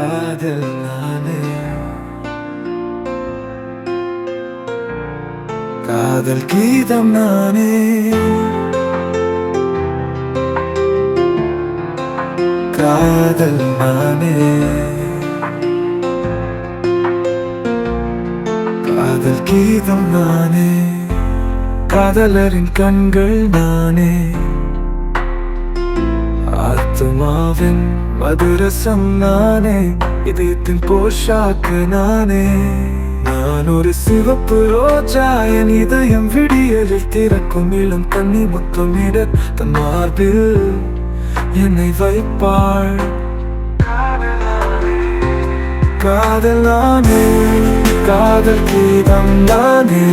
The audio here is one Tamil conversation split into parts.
காதல் நானே. காதல் கீதம் நானே. காதல் நானே. காதல் கீதம் நானே. காதலரின் கண்கள் நானே. ஆத்மாவின் மதுரசம் நானே இதயத்தின் போஷாக்கு நானே. நான் ஒரு சிவப்பு ரோஜா என் இதயம் விடியலில் திறக்கும் இளம் கண்ணி முத்தமிட தன் மார்பில் என்னை வைப்பாள். காதல் நானே காதல் கீதம் நானே.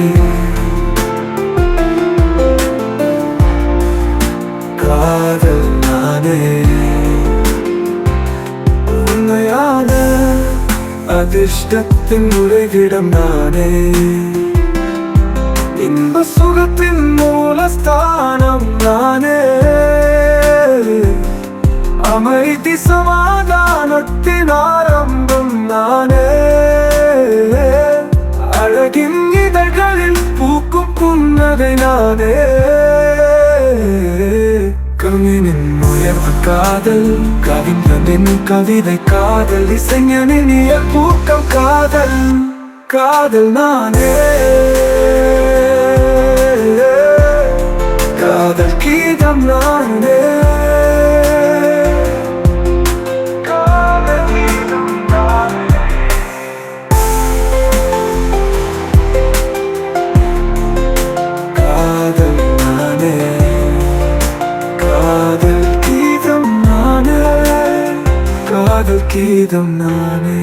அதிர்ஷ்டத்தின் உறைவிடம் நானே. இன்ப சுகத்தின் மூலஸ்தானம் நானே. அமைதி சமாதானத்தின் ஆரம்பம் நானே. அழகின் இதழ்களில் பூக்கும் புன்னகை நானே. காதல் கவிஞனின் கவிதை காதல் இசைஞனின் பூக்கம் காதல். காதல் நானே. காதல் கீதம் நானே. காதல் கீதம் நானே.